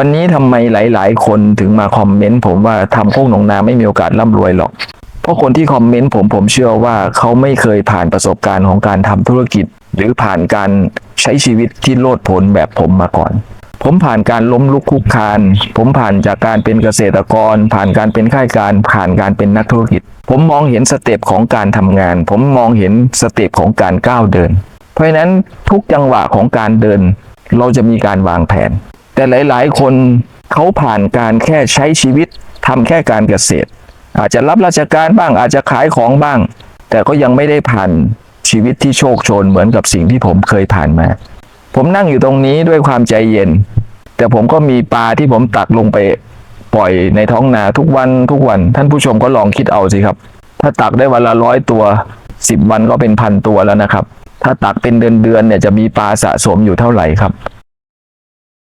วันนี้ทำไมหลาย ๆ คนถึงมาคอมเมนต์ผมว่าทำโคกหนองนาไม่มีโอกาสร่ำรวยหรอก เพราะคนที่คอมเมนต์ผมผมเชื่อว่าเขาไม่เคยผ่านประสบการณ์ของการทำธุรกิจ หรือผ่านการใช้ชีวิตที่โลดโผนแบบผมมาก่อน ผมผ่านการล้มลุกคลุกคลาน ผมผ่านจากการเป็นเกษตรกร ผ่านการเป็นข้าราชการ ผ่านการเป็นนักธุรกิจ ผมมองเห็นสเต็ปของการทำงาน ผมมองเห็นสเต็ปของการก้าวเดิน เพราะฉะนั้นทุกจังหวะของการเดิน เราจะมีการวางแผน แต่หลาย ๆ คนเขาผ่านการแค่ใช้ชีวิตทำแค่การเกษตร อาจจะรับราชการบ้างอาจจะขายของบ้าง แต่ก็ยังไม่ได้ผ่านชีวิตที่โชคโชนเหมือนกับสิ่งที่ผมเคยผ่านมา ผมนั่งอยู่ตรงนี้ด้วยความใจเย็น แต่ผมก็มีปลาที่ผมตักลงไปปล่อยในท้องนาทุกวันทุกวัน ท่านผู้ชมก็ลองคิดเอาสิครับ ถ้าตักได้วันละร้อยตัวสิบวันก็เป็นพันตัวแล้วนะครับ ถ้าตักเป็นเดือนเดือนๆเนี่ยจะมีปลาสะสมอยู่เท่าไหร่ครับ